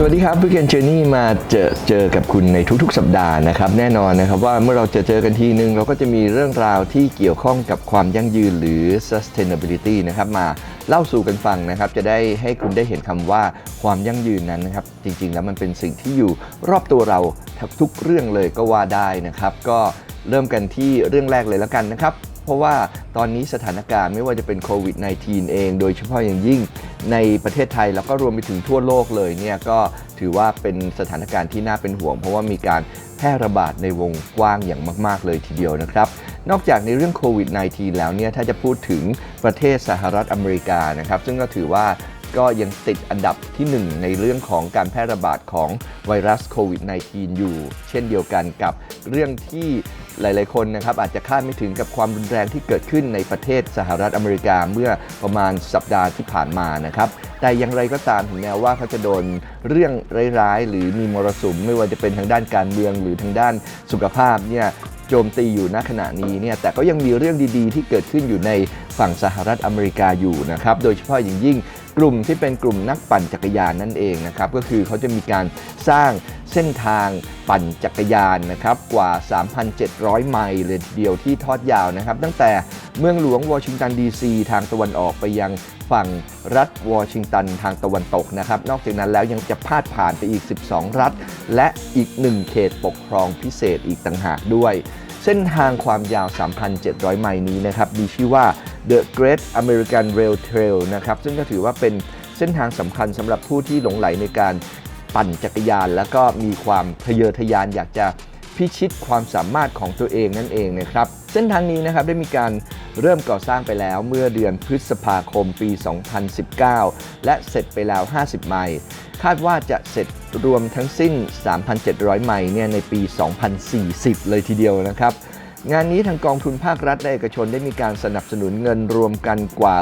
สวัสดีครับพี่เคนเจอนี่มาเจอเจอกับคุณในทุกๆ สัปดาห์นะครับแน่นอนนะครับว่าเมื่อเราจอเจอกันทีนึง เราก็จะมีเรื่องราวที่เกี่ยวข้องกับความยั่งยืนหรือ sustainability นะครับมาเล่าสู่กันฟังนะครับ จะได้ให้คุณได้เห็นคำว่าความยั่งยืนนั้นนะครับ จริงๆ แล้วมันเป็นสิ่งที่อยู่รอบตัวเราทุกเรื่องเลยก็ว่าได้นะครับ ก็เริ่มกันที่เรื่องแรกเลยแล้วกันนะครับ เพราะว่าตอนนี้สถานการณ์ไม่ว่าจะเป็นโควิด -19 เอง โดยเฉพาะอย่างยิ่งในประเทศไทยแล้วก็รวมไปถึงทั่วโลกเลยเนี่ยก็ถือว่าเป็นสถานการณ์ที่น่าเป็นห่วง เพราะว่ามีการแพร่ระบาดในวงกว้างอย่างมาก ๆ เลยทีเดียวนะครับ นอกจากในเรื่องโควิด -19 แล้วเนี่ยถ้าจะพูดถึงประเทศสหรัฐอเมริกานะครับ ซึ่งก็ถือว่า ก็ยังติดอันดับที่ 1 ในเรื่องของการแพร่ระบาดของไวรัสโควิด -19 อยู่ เช่นเดียวกันกับเรื่องที่หลาย ๆ คนนะครับอาจจะคาดไม่ถึงกับความรุนแรงที่เกิดขึ้นในประเทศสหรัฐอเมริกาเมื่อประมาณสัปดาห์ที่ผ่านมานะครับแต่อย่างไรก็ตามถึงแม้ว่าเขาจะโดนเรื่องร้ายๆ หรือมีมรสุมไม่ว่าจะเป็นทางด้านการเมืองหรือทางด้านสุขภาพเนี่ยโจมตีอยู่ณขณะนี้เนี่ยแต่ก็ยังมีเรื่องดีๆ ที่เกิดขึ้นอยู่ในฝั่งสหรัฐอเมริกาอยู่นะครับโดยเฉพาะอย่างยิ่ง กลุ่มที่เป็นกลุ่มนักปั่นจักรยานนั่นเองนะครับก็คือเขาจะมีการสร้างเส้นทางปั่นจักรยานนะครับกว่า 3,700 ไมล์เลยเดียวที่ทอดยาวนะครับ ตั้งแต่เมืองหลวงวอชิงตันดีซีทางตะวันออกไปยังฝั่งรัฐวอชิงตันทางตะวันตกนะครับ นอกจากนั้นแล้วยังจะพาดผ่านไปอีก 12 รัฐ และอีก 1 เขตปกครองพิเศษอีกต่างหากด้วย เส้นทางความยาว 3,700 ไมล์นี้นะครับมีชื่อว่า The Great American Rail Trail นะครับ ซึ่งก็ถือว่าเป็นเส้นทางสำคัญสำหรับผู้ที่หลงไหลในการปั่นจักรยาน แล้วก็มีความทะเยอทะยานอยากจะพิชิตความสามารถของตัวเองนั่นเองนะครับ เส้นทางนี้นะครับได้มีการเริ่มก่อสร้างไปแล้วเมื่อเดือนพฤษภาคมปี 2019 และเสร็จไปแล้ว 50 ไมล์คาดว่าจะเสร็จรวมทั้งสิ้น 3,700 ไมล์เนี่ยในปี 2040 เลยทีเดียวนะครับ งานนี้ทางกองทุนภาครัฐและเอกชนได้มีการสนับสนุนเงินรวมกันกว่า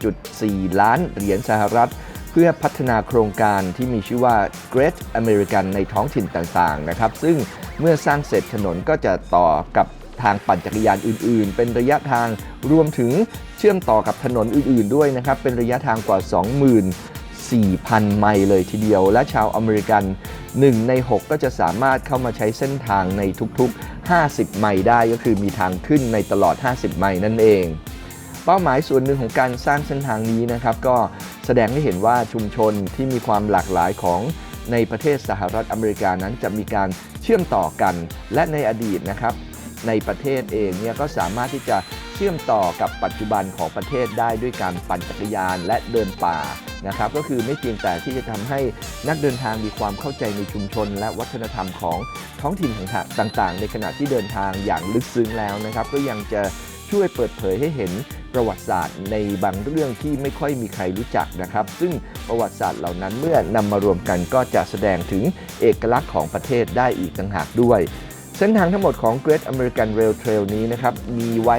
18.4 ล้านเหรียญสหรัฐ เพื่อพัฒนาโครงการที่มีชื่อว่า Great American ในท้องถิ่นต่างๆนะครับ ซึ่งเมื่อสร้างเสร็จถนนก็จะต่อกับทางปั่นจักรยานอื่น ๆ เป็นระยะทางรวมถึงเชื่อมต่อกับถนนอื่น ๆ ด้วยนะครับ เป็นระยะทางกว่า 24,000 ไมล์เลยทีเดียว และชาวอเมริกัน 1 ใน 6 ก็จะสามารถเข้ามาใช้เส้นทางในทุกๆ 50 ไมล์ได้ก็คือมีทางขึ้นในตลอด 50 ไมล์นั่นเอง เป้าหมายส่วนหนึ่งของการสร้างเส้นทางนี้นะครับ ก็แสดงให้เห็นว่าชุมชนที่มีความหลากหลายของในประเทศสหรัฐอเมริกานั้นจะมีการเชื่อมต่อกัน และในอดีตนะครับ ในประเทศเองเนี่ยก็สามารถที่จะ เชื่อมต่อกับปัจจุบันของประเทศได้ด้วยการปั่นจักรยานและเดินป่านะครับก็คือไม่เพียงแต่ที่จะทำให้นักเดินทางมีความเข้าใจในชุมชน และวัฒนธรรมของท้องถิ่นต่างๆ ในขณะที่เดินทางอย่างลึกซึ้งแล้วนะครับ ก็ยังจะช่วยเปิดเผยให้เห็นประวัติศาสตร์ในบางเรื่องที่ไม่ค่อยมีใครรู้จักนะครับ ซึ่งประวัติศาสตร์เหล่านั้นเมื่อนำมารวมกันก็จะแสดงถึงเอกลักษณ์ของประเทศได้อีกต่างหากด้วย เส้นทางทั้งหมดของ Great American Rail Trail นี้นะครับมีไว้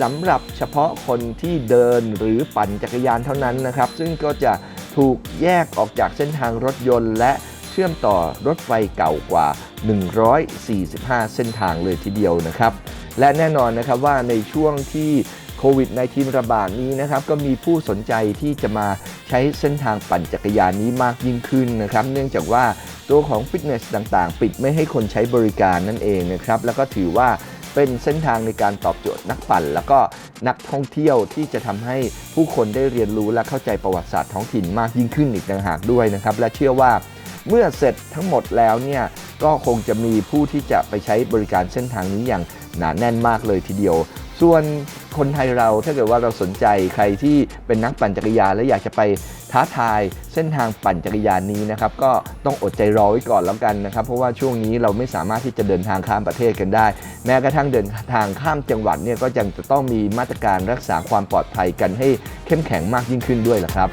สำหรับเฉพาะคนที่เดินหรือปั่นจักรยานเท่านั้นนะครับ ซึ่งก็จะถูกแยกออกจากเส้นทางรถยนต์ และเชื่อมต่อรถไฟเก่ากว่า 145 เส้นทางเลยทีเดียวนะครับ และแน่นอนนะครับว่าในช่วงที่โควิด -19 ระบาดนี้นะครับ ก็มีผู้สนใจที่จะมาใช้เส้นทางปั่นจักรยานนี้มากยิ่งขึ้นนะครับ เนื่องจากว่าตัวของฟิตเนสต่างๆ ปิดไม่ให้คนใช้บริการนั่นเองนะครับ แล้วก็ถือว่า เป็นเส้นทางในการตอบโจทย์นักปั่น แล้วก็นักท่องเที่ยวที่จะทำให้ผู้คนได้เรียนรู้และเข้าใจประวัติศาสตร์ท้องถิ่นมากยิ่งขึ้นอีกต่างหากด้วยนะครับ และเชื่อว่าเมื่อเสร็จทั้งหมดแล้วเนี่ยก็คงจะมีผู้ที่จะไปใช้บริการเส้นทางนี้อย่างหนาแน่นมากเลยทีเดียว ส่วนคนไทยเราถ้าเกิดว่าเราสนใจใครที่เป็นนักปั่นจักรยาน และอยากจะไปท้าทายเส้นทางปั่นจักรยานนี้นะครับก็ต้องอดใจรอไว้ก่อนแล้วกันนะครับ เพราะว่าช่วงนี้เราไม่สามารถที่จะเดินทางข้ามประเทศกันได้ แม้กระทั่งเดินทางข้ามจังหวัดเนี่ยก็ยังจะต้องมีมาตรการรักษาความปลอดภัยกันให้เข้มแข็งมากยิ่งขึ้นด้วยละครับ